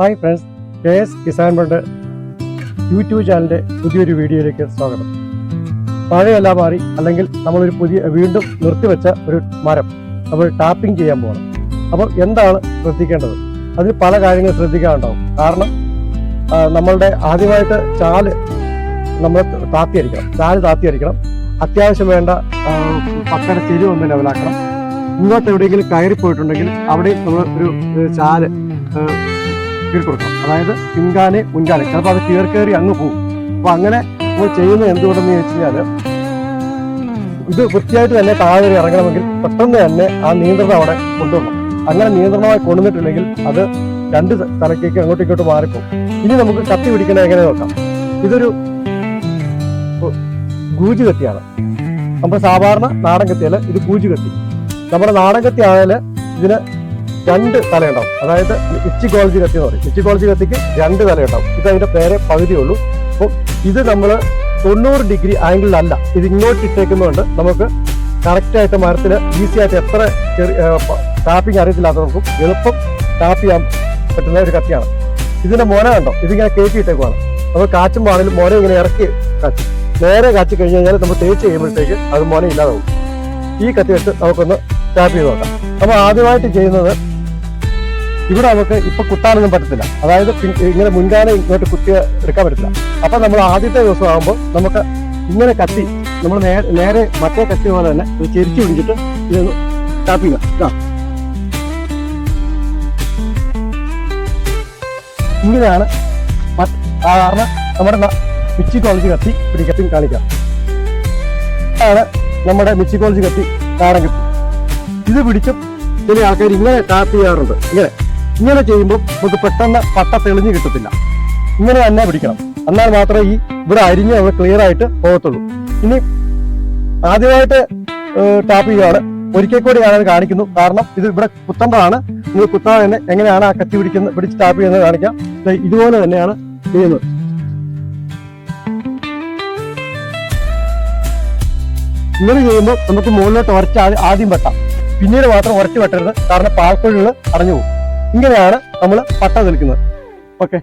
Hi friends K S Kisan bund YouTube ചാനലിന്റെ പുതിയൊരു വീഡിയോയിലേക്ക് സ്വാഗതം. പഴയല്ല മാറി അല്ലെങ്കിൽ നമ്മളൊരു പുതിയ വീണ്ടും നിർത്തിവെച്ച ഒരു മരം. നമ്മൾ ടാപ്പിംഗ് ചെയ്യാൻ പോകണം അപ്പോൾ എന്താണ് ശ്രദ്ധിക്കേണ്ടത്? അതിൽ പല കാര്യങ്ങൾ ശ്രദ്ധിക്കാനുണ്ടാവും. കാരണം നമ്മളുടെ ആദ്യമായിട്ട് ചാൽ നമ്മൾ താത്തിയടിക്കണം ചാൽ താത്തിയടിക്കണം അത്യാവശ്യം വേണ്ട പക്കട ചെരി ഒന്ന് ലെവലാക്കണം. ഇങ്ങോട്ട് എവിടെയെങ്കിലും കയറി പോയിട്ടുണ്ടെങ്കിൽ അവിടെ നമ്മൾ ഒരു ചാൽ കീറി കൊടുക്കണം അതായത് പിൻകാനെ മുൻകാനെ ചിലപ്പോൾ അത് കീറി കയറി അങ്ങ് പോകും അപ്പൊ അങ്ങനെ നമ്മൾ ചെയ്യുന്നത് എന്തുകൊണ്ടെന്ന് ചോദിച്ചു കഴിഞ്ഞാൽ ഇത് വൃത്തിയായിട്ട് തന്നെ താഴെ ഇറങ്ങണമെങ്കിൽ പെട്ടെന്ന് തന്നെ ആ നിയന്ത്രണം അവിടെ കൊണ്ടുവരണം. അങ്ങനെ നിയന്ത്രണമായി കൊണ്ടുവന്നിട്ടില്ലെങ്കിൽ അത് രണ്ട് തലക്കേക്ക് അങ്ങോട്ടും ഇങ്ങോട്ടും മാറിപ്പോകും ഇനി നമുക്ക് കത്തി പിടിക്കുന്നത് എങ്ങനെ നോക്കാം. ഇതൊരു ഗൂജി കത്തിയാണ്. നമ്മൾ സാധാരണ നാടൻ കത്തിയല്ല ഇത് ഗൂജി കത്തി. നമ്മുടെ നാടൻ കത്തി ആയാൽ ഇതിന് രണ്ട് തലയുണ്ടാവും. അതായത് ഇച്ചി കോളേജ് കത്തി എന്ന് പറയും. ഇച്ചി കോളേജ് കത്തിക്ക് രണ്ട് തലയുണ്ടാവും. ഇത് അതിന്റെ പേരെ പകുതിയുള്ളൂ അപ്പോൾ ഇത് നമ്മൾ തൊണ്ണൂറ് ഡിഗ്രി ആംഗിളിലല്ല ഇത് ഇങ്ങോട്ട് ഇട്ടേക്കുന്നതുകൊണ്ട് നമുക്ക് കറക്റ്റ് ആയിട്ട് മരത്തിൽ ഈസി ആയിട്ട് എത്ര ചെറിയ ടാപ്പിംഗ് അറിയത്തില്ലാത്തവർക്കും എളുപ്പം ടാപ്പ് ചെയ്യാൻ പറ്റുന്ന ഒരു കത്തിയാണ്. ഇതിന്റെ മോന കണ്ടോ? ഇതിങ്ങനെ കയറ്റി ഇട്ടേക്കുവാണ്. നമ്മൾ കാച്ചുമ്പോൾ ആണെങ്കിലും മോനെ ഇങ്ങനെ ഇറക്കി കാച്ചും. നേരെ കാച്ചി കഴിഞ്ഞ് കഴിഞ്ഞാൽ നമ്മൾ തേച്ച് കഴിയുമ്പോഴത്തേക്ക് അത് മോനെ ഇല്ലാതാവും. ഈ കത്തി വെച്ച് നമുക്കൊന്ന് ടാപ്പ് ചെയ്ത് നോക്കാം. അപ്പോൾ ആദ്യമായിട്ട് ചെയ്യുന്നത് ഇവിടെ നമുക്ക് ഇപ്പൊ കുത്താനൊന്നും പറ്റത്തില്ല. അതായത് ഇങ്ങനെ മുൻകാലം ഇങ്ങോട്ട് കുത്തി എടുക്കാൻ പറ്റില്ല അപ്പൊ നമ്മൾ ആദ്യത്തെ ദിവസം ആകുമ്പോൾ നമുക്ക് ഇങ്ങനെ കത്തി നമ്മൾ നേരെ മറ്റേ കത്തി പോലെ തന്നെ ഇത് ചെരിച്ചു പിടിച്ചിട്ട് ഇതൊന്ന് ടാപ്പ് ചെയ്യുക. ഇങ്ങനെയാണ് സാധാരണ നമ്മുടെ മിച്ചി കോളേജ് കത്തി പിടിക്കത്തി കാണിക്കാം ഇതാണ് നമ്മുടെ മിച്ചി കോളേജ് കത്തി കാണാൻ കത്തി. ഇത് പിടിച്ചും ചില ആൾക്കാർ ഇങ്ങനെ ടാപ്പ് ചെയ്യാറുണ്ട്. ഇങ്ങനെ. ഇങ്ങനെ ചെയ്യുമ്പോൾ നമുക്ക് പെട്ടെന്ന് പട്ട തെളിഞ്ഞ് കിട്ടത്തില്ല. ഇങ്ങനെ തന്നെ പിടിക്കണം. എന്നാൽ മാത്രമേ ഈ ഇവിടെ അരിഞ്ഞ് നമ്മൾ ക്ലിയർ ആയിട്ട് പോകത്തുള്ളൂ. ഇനി ആദ്യമായിട്ട് ടാപ്പ് ചെയ്യുകയാണ്. ഒരിക്കൽ കൂടി ഞാനത് കാണിക്കുന്നു. കാരണം ഇത് ഇവിടെ കുത്തമ്പാണ് നിങ്ങൾ കുത്താൻ തന്നെ എങ്ങനെയാണ് ആ കത്തി പിടിക്കുന്നത് പിടിച്ച് ടാപ്പ് ചെയ്യുന്നത് കാണിക്കാം. ഇതുപോലെ തന്നെയാണ് ചെയ്യുന്നത്. ഇങ്ങനെ ചെയ്യുമ്പോൾ നമുക്ക് മുകളിലോട്ട് ഉരച്ച് ആദ്യം- വെട്ടാം. പിന്നീട് മാത്രം ഉരച്ച് വെട്ടരുത്. കാരണം പാൽക്കൊഴികൾ അടഞ്ഞു പോകും. ഇങ്ങനെയാണ് നമ്മൾ പട്ട നിൽക്കുന്നത്. ഓക്കെ.